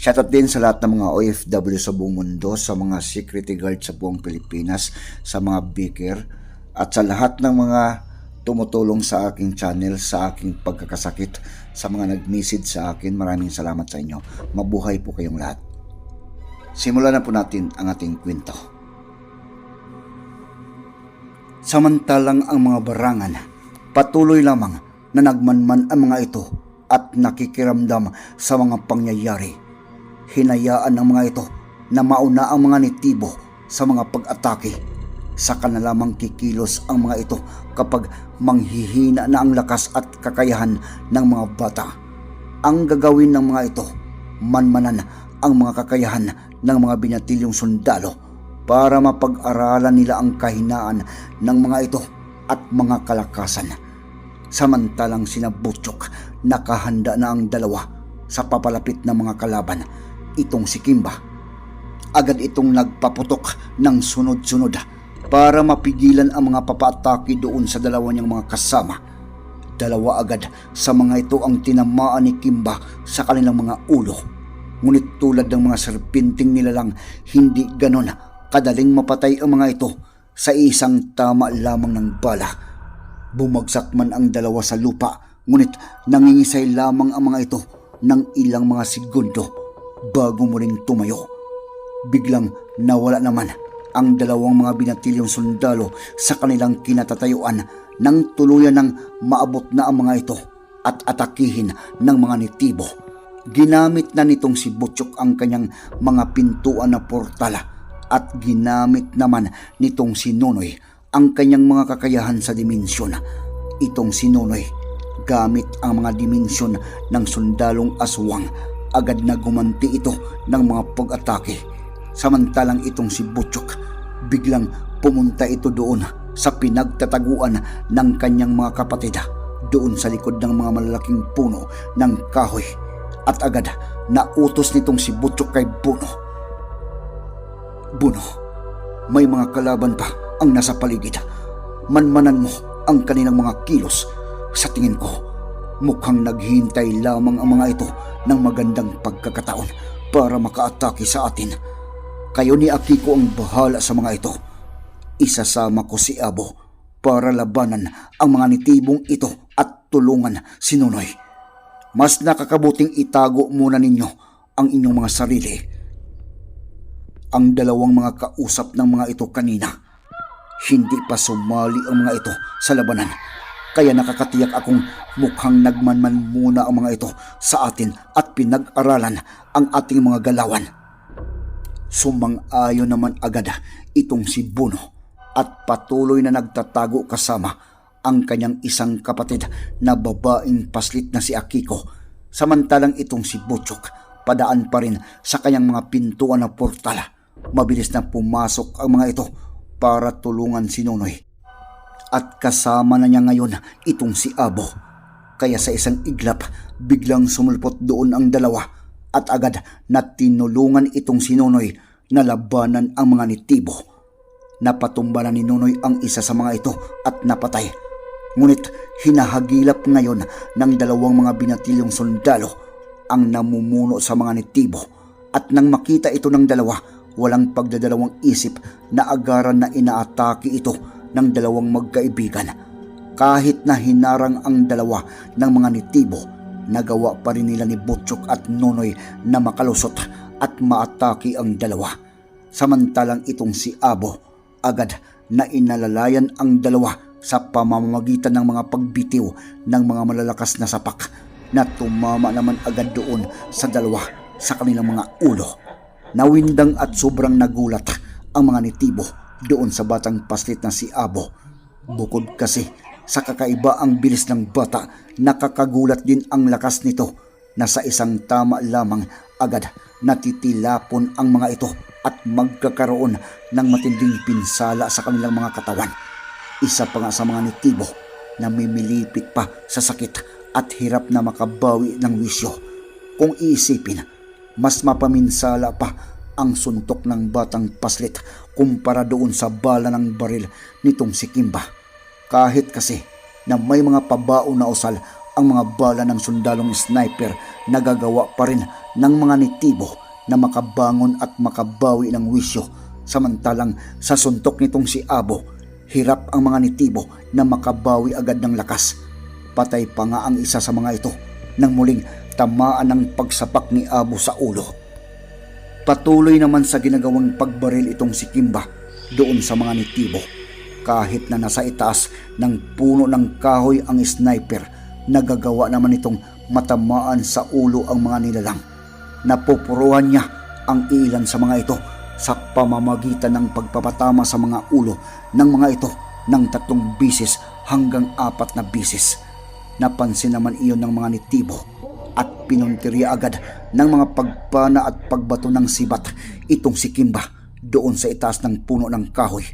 Shoutout din sa lahat ng mga OFW sa buong mundo, sa mga security guard sa buong Pilipinas, sa mga beaker, at sa lahat ng mga tumutulong sa aking channel, sa aking pagkakasakit, sa mga nag-message sa akin. Maraming salamat sa inyo. Mabuhay po kayong lahat. Simulan na po natin ang ating kwento. Samantalang ang mga barangan, patuloy lamang na nagmanman ang mga ito at nakikiramdam sa mga pangyayari. Hinayaan ng mga ito na mauna ang mga nitibo sa mga pag-atake. Saka na lamang kikilos ang mga ito kapag manghihina na ang lakas at kakayahan ng mga bata. Ang gagawin ng mga ito, manmanan ang mga kakayahan ng mga binatilyong sundalo para mapag-aralan nila ang kahinaan ng mga ito at mga kalakasan. Samantalang sinabutyok, nakahanda na ang dalawa sa papalapit ng mga kalaban, itong si Kimba. Agad itong nagpaputok ng sunod-sunod para mapigilan ang mga papaatake doon sa dalawa niyang mga kasama. Dalawa agad sa mga ito ang tinamaan ni Kimba sa kanilang mga ulo. Ngunit tulad ng mga serpinting nilalang, hindi ganon kadaling mapatay ang mga ito sa isang tama lamang ng bala. Bumagsak man ang dalawa sa lupa, ngunit nangingisay lamang ang mga ito ng ilang mga segundo bago muling tumayo. Biglang nawala naman ang dalawang mga binatilyong sundalo sa kanilang kinatatayuan nang tuluyan ng maabot na ang mga ito at atakihin ng mga nitibo. Ginamit na nitong si Butchok ang kanyang mga pintuan na portala at ginamit naman nitong si Nonoy ang kanyang mga kakayahan sa dimensyon. Itong si Nonoy, gamit ang mga dimensyon ng sundalong aswang, agad na gumanti ito ng mga pag-atake. Samantalang itong si Butchok, biglang pumunta ito doon sa pinagtataguan ng kanyang mga kapatid doon sa likod ng mga malalaking puno ng kahoy at agad nautos nitong si Butchok kay Buno Buno, may mga kalaban pa ang nasa paligid. Manmanan mo ang kanilang mga kilos. Sa tingin ko, mukhang naghihintay lamang ang mga ito ng magandang pagkakataon para makaatake sa atin. Kayo ni Akiko ang bahala sa mga ito. Isasama ko si Abo para labanan ang mga nitibong ito at tulungan si Nunoy. Mas nakakabuting itago muna ninyo ang inyong mga sarili ang dalawang mga kausap ng mga ito kanina. Hindi pa sumali ang mga ito sa labanan. Kaya nakakatiyak akong mukhang nagmanman muna ang mga ito sa atin at pinag-aralan ang ating mga galawan. Sumang-ayo naman agad itong si Buno at patuloy na nagtatago kasama ang kanyang isang kapatid na babaeng paslit na si Akiko. Samantalang itong si Butchok padaan pa rin sa kanyang mga pintuan na portala mabilis na pumasok ang mga ito para tulungan si Nonoy. At kasama na niya ngayon itong si Abo. Kaya sa isang iglap, biglang sumulpot doon ang dalawa at agad na tinulungan itong si Nonoy na labanan ang mga nitibo. Napatumba na ni Nonoy ang isa sa mga ito at napatay. Ngunit hinahagilap ngayon ng dalawang mga binatilyong sundalo ang namumuno sa mga nitibo at nang makita ito ng dalawa walang pagdadalawang isip na agaran na inaatake ito ng dalawang magkaibigan. Kahit na hinarang ang dalawa ng mga nitibo, nagawa pa rin nila ni Butchok at Nonoy na makalusot at maatake ang dalawa. Samantalang itong si Abo agad na inalalayan ang dalawa sa pamamagitan ng mga pagbitiw ng mga malalakas na sapak na tumama naman agad doon sa dalawa sa kanilang mga ulo. Nawindang at sobrang nagulat ang mga nitibo doon sa batang paslit na si Abo. Bukod kasi sa kakaiba ang bilis ng bata, nakakagulat din ang lakas nito na sa isang tama lamang agad natitilapon ang mga ito at magkakaroon ng matinding pinsala sa kanilang mga katawan. Isa pa nga sa mga nitibo na mimilipit pa sa sakit at hirap na makabawi ng wisyo. Kung iisipin, mas mapaminsala pa ang suntok ng batang paslit kumpara doon sa bala ng baril nitong si Kimba. Kahit kasi na may mga pabao na usal ang mga bala ng sundalong sniper nagagawa pa rin ng mga nitibo na makabangon at makabawi ng wisyo. Samantalang sa suntok nitong si Abo hirap ang mga nitibo na makabawi agad ng lakas. Patay pa nga ang isa sa mga ito nang muling tamaan ng pagsapak ni Abo sa ulo patuloy naman sa ginagawang pagbaril itong si Kimba doon sa mga nitibo kahit na nasa itaas ng puno ng kahoy ang sniper nagagawa naman itong matamaan sa ulo ang mga nilalang napupuruhan niya ang ilan sa mga ito sa pamamagitan ng pagpapatama sa mga ulo ng mga ito ng tatlong bisis hanggang apat na bisis. Napansin naman iyon ng mga nitibo at pinuntirya agad ng mga pagpana at pagbato ng sibat itong si Kimba doon sa itaas ng puno ng kahoy.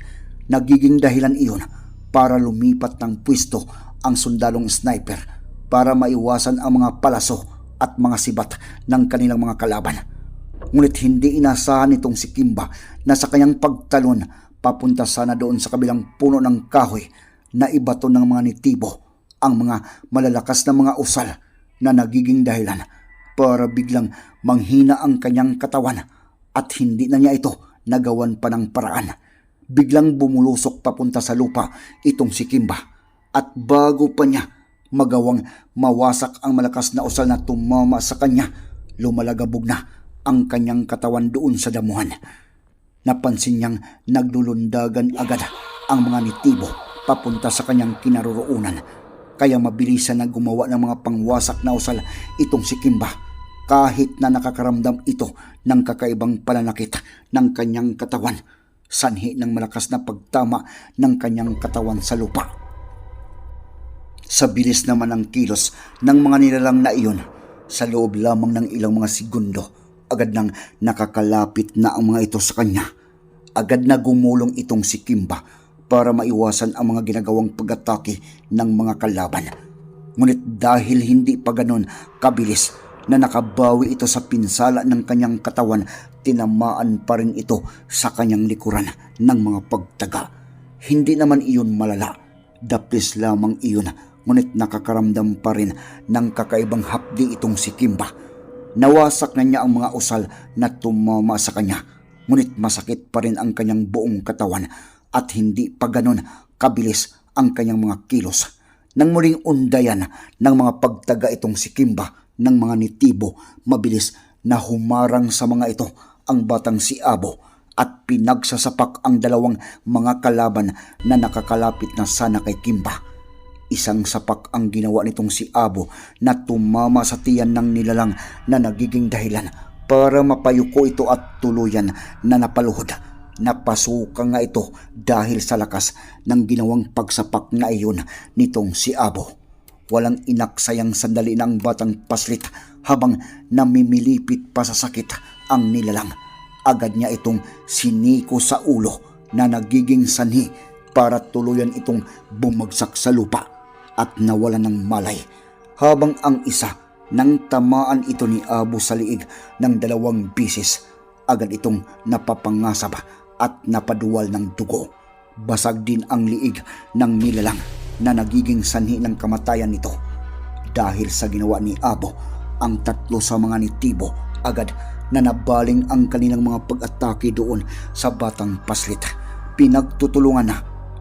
Nagiging dahilan iyon para lumipat ng pwesto ang sundalong sniper para maiwasan ang mga palaso at mga sibat ng kanilang mga kalaban. Ngunit hindi inasahan nitong si Kimba na sa kanyang pagtalon papunta sana doon sa kabilang puno ng kahoy na ibato ng mga nitibo ang mga malalakas na mga usal na nagiging dahilan para biglang manghina ang kanyang katawan at hindi na niya ito nagawan pa ng paraan. Biglang bumulusok papunta sa lupa itong si Kimba at bago pa niya magawang mawasak ang malakas na usal na tumama sa kanya, lumalagabog na ang kanyang katawan doon sa damuhan. Napansin niyang naglulundagan agad ang mga nitibo papunta sa kanyang kinaroroonan. Kaya mabilisan na gumawa ng mga pangwasak na usal itong si Kimba kahit na nakakaramdam ito ng kakaibang pananakit ng kanyang katawan sanhi ng malakas na pagtama ng kanyang katawan sa lupa. Sa bilis naman ng kilos ng mga nilalang na iyon, sa loob lamang ng ilang mga segundo, agad nang nakakalapit na ang mga ito sa kanya. Agad na gumulong itong si Kimba para maiwasan ang mga ginagawang pag-atake ng mga kalaban. Ngunit dahil hindi pa ganon kabilis na nakabawi ito sa pinsala ng kanyang katawan, tinamaan pa rin ito sa kanyang likuran ng mga pagtaga. Hindi naman iyon malala, dapis lamang iyon ngunit nakakaramdam pa rin ng kakaibang hapdi itong si Kimba. Nawasak na niya ang mga usal na tumama sa kanya, ngunit masakit pa rin ang kanyang buong katawan at hindi pa ganon kabilis ang kanyang mga kilos. Nang muling undayan ng mga pagtaga itong si Kimba ng mga nitibo, mabilis na humarang sa mga ito ang batang si Abo at pinagsasapak ang dalawang mga kalaban na nakakalapit na sana kay Kimba. Isang sapak ang ginawa nitong si Abo na tumama sa tiyan ng nilalang na nagiging dahilan para mapayuko ito at tuluyan na napaluhod. Napasuka nga ito dahil sa lakas ng ginawang pagsapak na iyon nitong si Abo. Walang inaksayang sandali ng batang paslit habang namimilipit pa sa sakit ang nilalang. Agad niya itong siniko sa ulo na nagiging sanhi para tuluyan itong bumagsak sa lupa at nawala ng malay habang ang isa nang tamaan ito ni Abu sa liig ng dalawang bisis agad itong napapangasab at napaduwal ng dugo. Basag din ang liig ng nilalang na nagiging sanhi ng kamatayan nito. Dahil sa ginawa ni Abo, ang tatlo sa mga nitibo agad na nabaling ang kanilang mga pag-atake doon sa batang paslit. Pinagtutulungan na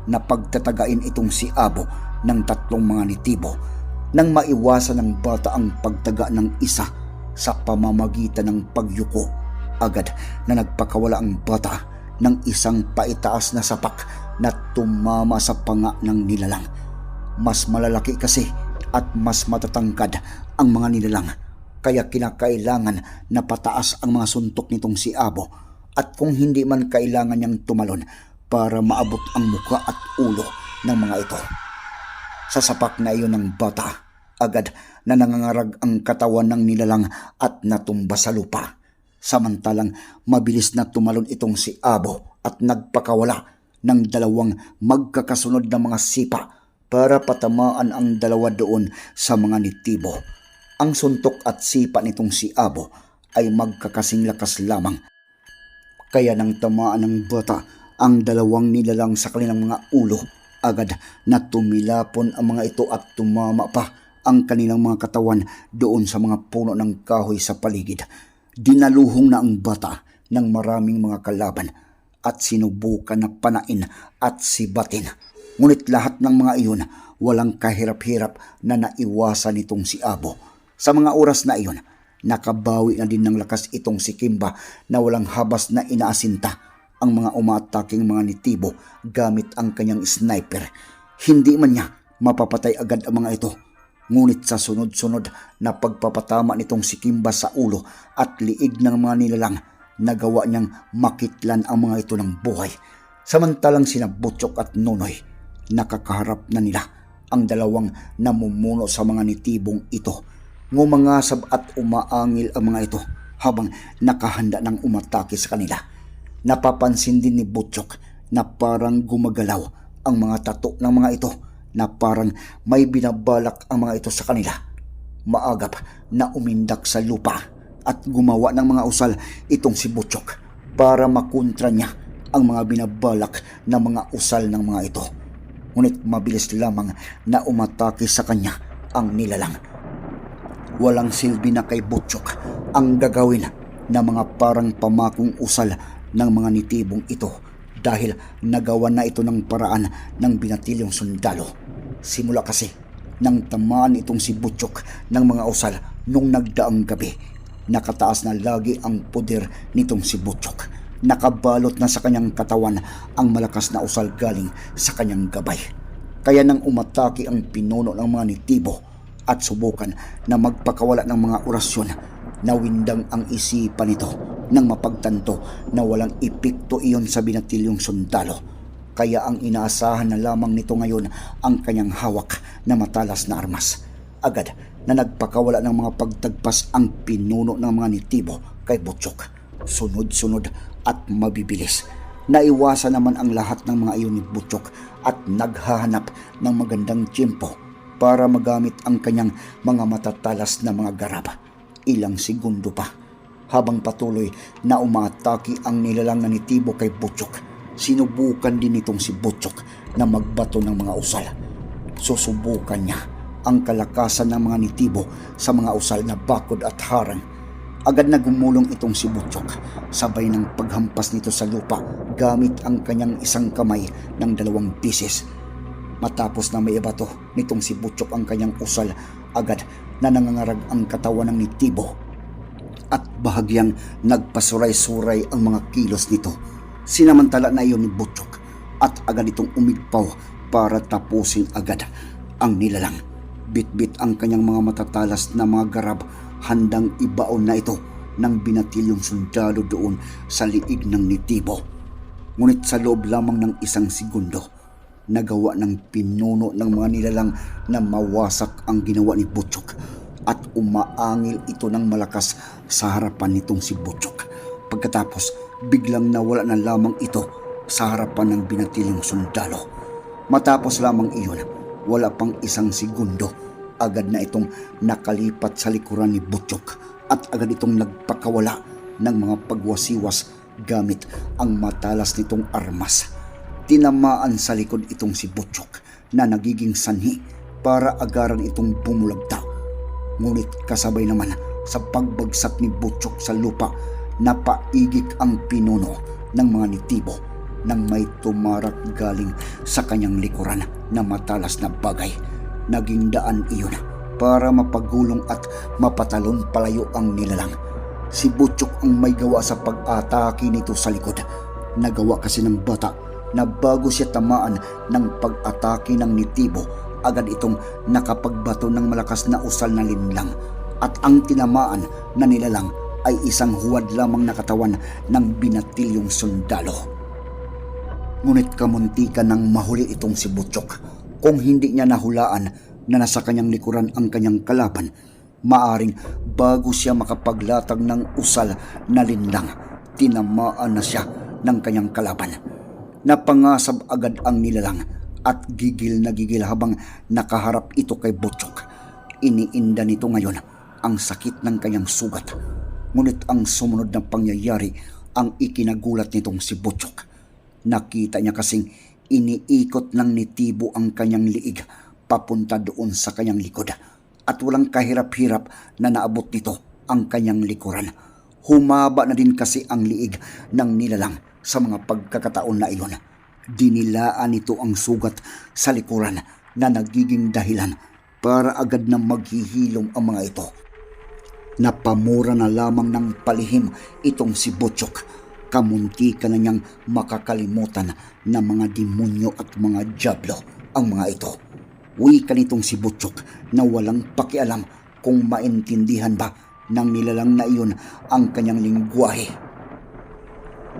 na pagtatagain itong si Abo ng tatlong mga nitibo nang maiwasan ng bata ang pagtaga ng isa sa pamamagitan ng pagyuko Agad na nagpakawala ang bata ng isang paitaas na sapak na tumama sa panga ng nilalang. Mas malalaki kasi at mas matatangkad ang mga nilalang kaya kinakailangan na pataas ang mga suntok nitong si Abo at kung hindi man kailangan niyang tumalon para maabot ang muka at ulo ng mga ito. Sa sapak na iyon ng bata, agad na nangangarag ang katawan ng nilalang at natumba sa lupa. Samantalang mabilis na tumalon itong si Abo at nagpakawala ng dalawang magkakasunod na mga sipa para patamaan ang dalawa doon sa mga nitibo. Ang suntok at sipa nitong si Abo ay magkakasing lakas lamang kaya nang tamaan ng bata ang dalawang nilalang sa kanilang mga ulo, agad na tumilapon ang mga ito at tumama pa ang kanilang mga katawan doon sa mga puno ng kahoy sa paligid. Dinaluhong na ang bata ng maraming mga kalaban at sinubukan na panain at sibatin. Ngunit lahat ng mga iyon walang kahirap-hirap na naiwasan nitong si Abo. Sa mga oras na iyon, Nakabawi na din ng lakas itong si Kimba na walang habas na inaasinta ang mga umaataking mga nitibo gamit ang kanyang sniper. Hindi man niya mapapatay agad ang mga ito. Ngunit sa sunod-sunod na pagpapatama nitong si Kimba sa ulo at liig ng mga nilalang, nagawa niyang makitlan ang mga ito ng buhay. Samantalang sina Butchok at Nonoy, nakakaharap na nila ang dalawang namumuno sa mga nitibong ito ngumangasab at umaangil ang mga ito habang nakahanda ng umatake sa kanila. Napapansin din ni Butchok na parang gumagalaw ang mga tato ng mga ito na parang may binabalak ang mga ito sa kanila. Maagap na umindak sa lupa at gumawa ng mga usal itong si Butchok para makontra niya ang mga binabalak na mga usal ng mga ito. Ngunit mabilis lamang na umatake sa kanya ang nilalang walang silbi na kay Butchok ang gagawin na mga parang pamakong usal ng mga nitibong ito dahil nagawa na ito ng paraan ng binatilyong sundalo. Simula kasi nang tamaan itong si Butchok ng mga usal nung nagdaang gabi. Nakataas na lagi ang puder nitong si Butchok. Nakabalot na sa kanyang katawan ang malakas na usal galing sa kanyang gabay. Kaya nang umatake ang pinuno ng mga nitibo, at subukan na magpakawala ng mga orasyon nawindang ang isipan nito nang mapagtanto na walang ipikto iyon sa binatilyong sundalo. Kaya ang inaasahan na lamang nito ngayon ang kanyang hawak na matalas na armas. Agad na nagpakawala ng mga pagtagpas ang pinuno ng mga nitibo kay Butchok. Sunod-sunod at mabibilis. Naiwasan naman ang lahat ng mga iyon ni Butchok at naghahanap ng magandang tiyempo para magamit ang kanyang mga matatalas na mga garab. Ilang segundo pa. Habang patuloy na umatake ang nilalang na nitibo kay Butchok, sinubukan din itong si Butchok na magbato ng mga usal. Susubukan niya ang kalakasan ng mga nitibo sa mga usal na bakod at harang. Agad na gumulong itong si Butchok, sabay ng paghampas nito sa lupa gamit ang kanyang isang kamay ng dalawang bisis Matapos na may ibato nitong si Butchok ang kanyang usal, agad na nangangarag ang katawan ng nitibo at bahagyang nagpasuray-suray ang mga kilos nito. Sinamantala na iyon ni Butchok at agad itong umigpaw para tapusin agad ang nilalang. Bitbit ang kanyang mga matatalas na mga garab handang ibaon na ito ng binatilyong sundalo doon sa liig ng nitibo. Ngunit sa loob lamang ng isang segundo, nagawa ng pinuno ng mga nilalang na mawasak ang ginawa ni Butchok at umaangil ito ng malakas sa harapan nitong si Butchok. Pagkatapos, biglang nawala na lamang ito sa harapan ng binatiling sundalo. Matapos lamang iyon, wala pang isang segundo, agad na itong nakalipat sa likuran ni Butchok at agad itong nagpakawala ng mga pagwasiwas gamit ang matalas nitong armas tinamaan sa likod itong si Butchok na nagiging sanhi para agaran itong bumulagta. Ngunit kasabay naman sa pagbagsak ni Butchok sa lupa, napaigik ang pinuno ng mga nitibo nang may tumarak galing sa kanyang likuran na matalas na bagay. Naging daan iyon para mapagulong at mapatalon palayo ang nilalang. Si Butchok ang may gawa sa pag-atake nito sa likod. Nagawa kasi ng bata na bago siya tamaan ng pag-atake ng nitibo, agad itong nakapagbato ng malakas na usal na linlang. At ang tinamaan na nilalang ay isang huwad lamang na katawan ng binatilyong sundalo. Ngunit kamuntika ng mahuli itong si Butchok. Kung hindi niya nahulaan na nasa kanyang likuran ang kanyang kalaban, maaring bago siya makapaglatag ng usal na linlang, tinamaan na siya ng kanyang kalaban. Napangasab agad ang nilalang at gigil na gigil habang nakaharap ito kay Butchok. Iniinda nito ngayon ang sakit ng kanyang sugat. Ngunit ang sumunod na pangyayari ang ikinagulat nitong si Butchok. Nakita niya kasing iniikot ng nitibo ang kanyang liig papunta doon sa kanyang likod at walang kahirap-hirap na naabot nito ang kanyang likuran. Humaba na din kasi ang liig ng nilalang sa mga pagkakataon na iyon. Dinilaan nito ang sugat sa likuran na nagiging dahilan para agad na maghihilom ang mga ito. Napamura na lamang ng palihim itong si Butchok. Kamunti ka na niyang makakalimutan na mga demonyo at mga diablo ang mga ito. Wika nitong si Butchok na walang pakialam kung maintindihan ba ng nilalang na iyon ang kanyang lingwahe.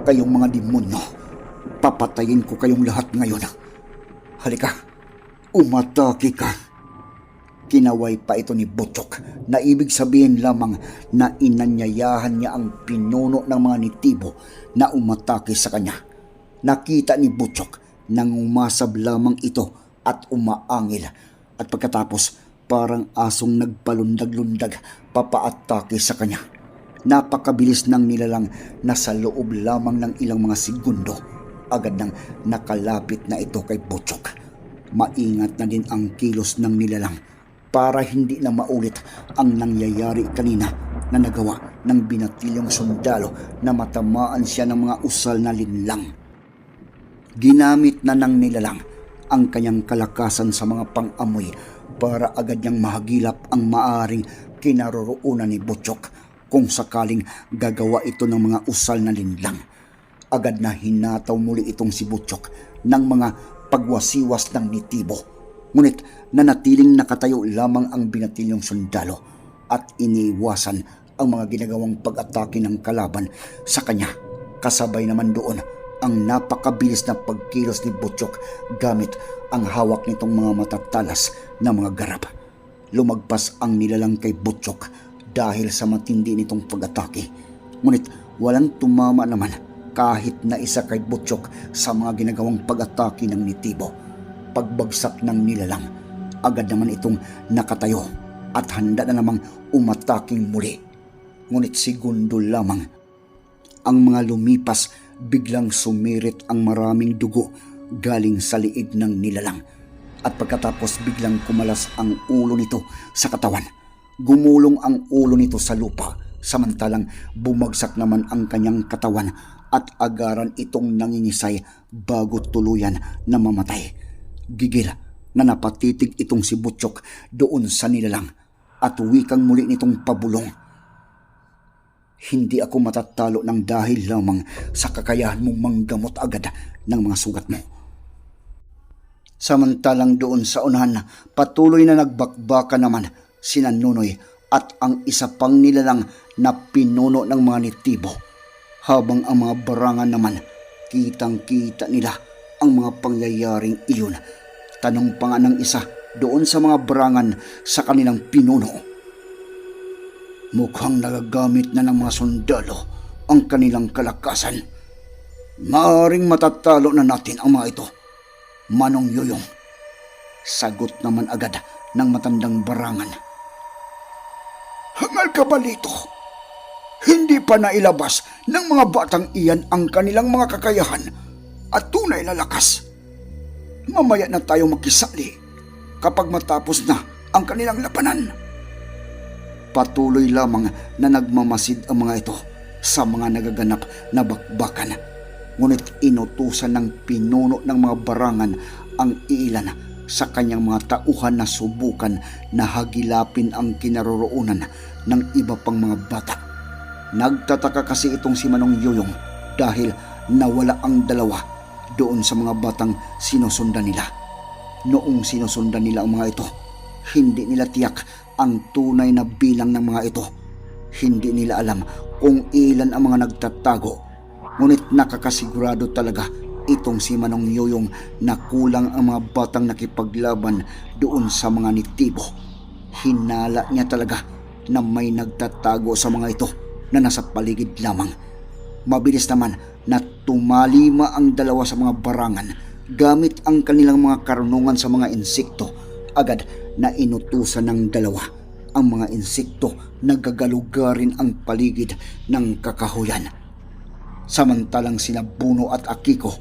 Kayong mga demonyo, papatayin ko kayong lahat ngayon. Halika, umatake ka. Kinaway pa ito ni Butchok na ibig sabihin lamang na inanyayahan niya ang pinuno ng mga nitibo na umatake sa kanya. Nakita ni Butchok nang umasab lamang ito at umaangil at pagkatapos parang asong nagpalundag-lundag papaatake sa kanya. Napakabilis ng nilalang na sa loob lamang ng ilang mga segundo agad nang nakalapit na ito kay Butchok. Maingat na din ang kilos ng nilalang para hindi na maulit ang nangyayari kanina na nagawa ng binatilyong sundalo na matamaan siya ng mga usal na linlang. Ginamit na ng nilalang ang kanyang kalakasan sa mga pang-amoy para agad niyang mahagilap ang maaring kinaroroonan ni Butchok kung sakaling gagawa ito ng mga usal na linlang. Agad na hinataw muli itong si Butchok ng mga pagwasiwas ng nitibo. Ngunit nanatiling nakatayo lamang ang binatilyong sundalo at iniiwasan ang mga ginagawang pag-atake ng kalaban sa kanya. Kasabay naman doon ang napakabilis na pagkilos ni Butchok gamit ang hawak nitong mga matatalas na mga garap. Lumagpas ang nilalang kay Butchok dahil sa matindi nitong pag-atake. Ngunit walang tumama naman kahit na isa kay Butchok sa mga ginagawang pag-atake ng nitibo. Pagbagsak ng nilalang, agad naman itong nakatayo at handa na namang umataking muli. Ngunit segundo lamang ang mga lumipas biglang sumirit ang maraming dugo galing sa liig ng nilalang. At pagkatapos biglang kumalas ang ulo nito sa katawan. Gumulong ang ulo nito sa lupa samantalang bumagsak naman ang kanyang katawan at agaran itong nangingisay bago tuluyan na mamatay. Gigil na napatitig itong si Butchok doon sa nilalang at wikang muli nitong pabulong. Hindi ako matatalo ng dahil lamang sa kakayahan mong manggamot agad ng mga sugat mo. Samantalang doon sa unahan, patuloy na nagbakbaka naman sina Nunoy at ang isa pang nilalang na pinuno ng mga nitibo. Habang ang mga barangan naman, kitang-kita nila ang mga pangyayaring iyon. Tanong pa nga ng isa doon sa mga barangan sa kanilang pinuno. Mukhang nagagamit na ng mga sundalo ang kanilang kalakasan. Maaring matatalo na natin ang mga ito. Manong Yoyong. Sagot naman agad ng matandang barangan. Hangal ka ba dito? Hindi pa nailabas ng mga batang iyan ang kanilang mga kakayahan at tunay na lakas. Mamaya na tayo makisali kapag matapos na ang kanilang labanan. Patuloy lamang na nagmamasid ang mga ito sa mga nagaganap na bakbakan. Ngunit inutusan ng pinuno ng mga barangan ang ilan sa kanyang mga tauhan na subukan na hagilapin ang kinaroroonan ng iba pang mga bata. Nagtataka kasi itong si Manong Yoyong dahil nawala ang dalawa doon sa mga batang sinusundan nila. Noong sinusundan nila ang mga ito, hindi nila tiyak ang tunay na bilang ng mga ito. Hindi nila alam kung ilan ang mga nagtatago. Ngunit nakakasigurado talaga itong si Manong Yoyong na kulang ang mga batang nakipaglaban doon sa mga nitibo. Hinala niya talaga na may nagtatago sa mga ito na nasa paligid lamang. Mabilis naman na tumalima ang dalawa sa mga barangan gamit ang kanilang mga karunungan sa mga insekto. Agad na inutusan ng dalawa ang mga insekto na gagalugarin ang paligid ng kakahuyan. Samantalang sina Buno at Akiko,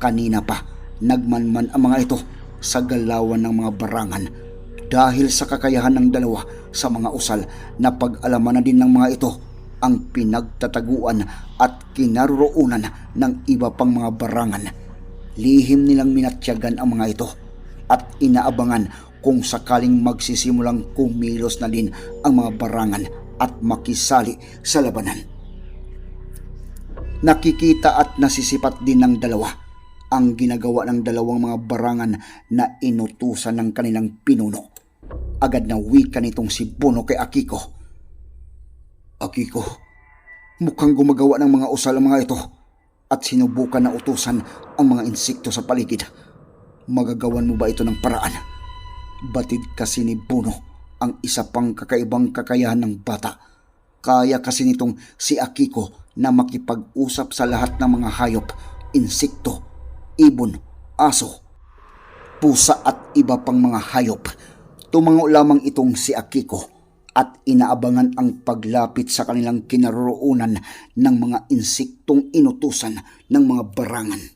kanina pa nagmanman ang mga ito sa galawan ng mga barangan dahil sa kakayahan ng dalawa sa mga usal na pag-alaman na din ng mga ito ang pinagtataguan at kinaroroonan ng iba pang mga barangan. Lihim nilang minatyagan ang mga ito at inaabangan kung sakaling magsisimulang kumilos na din ang mga barangan at makisali sa labanan. Nakikita at nasisipat din ng dalawa ang ginagawa ng dalawang mga barangan na inutusan ng kanilang pinuno. Agad na wika nitong si Bono kay Akiko. Akiko, mukhang gumagawa ng mga usal ang mga ito at sinubukan na utusan ang mga insekto sa paligid. Magagawan mo ba ito ng paraan? Batid kasi ni Bono ang isa pang kakaibang kakayahan ng bata. Kaya kasi nitong si Akiko na makipag-usap sa lahat ng mga hayop, insekto, ibon, aso, pusa at iba pang mga hayop. Tumango lamang itong si Akiko at inaabangan ang paglapit sa kanilang kinaroroonan ng mga insektong inutusan ng mga barangan.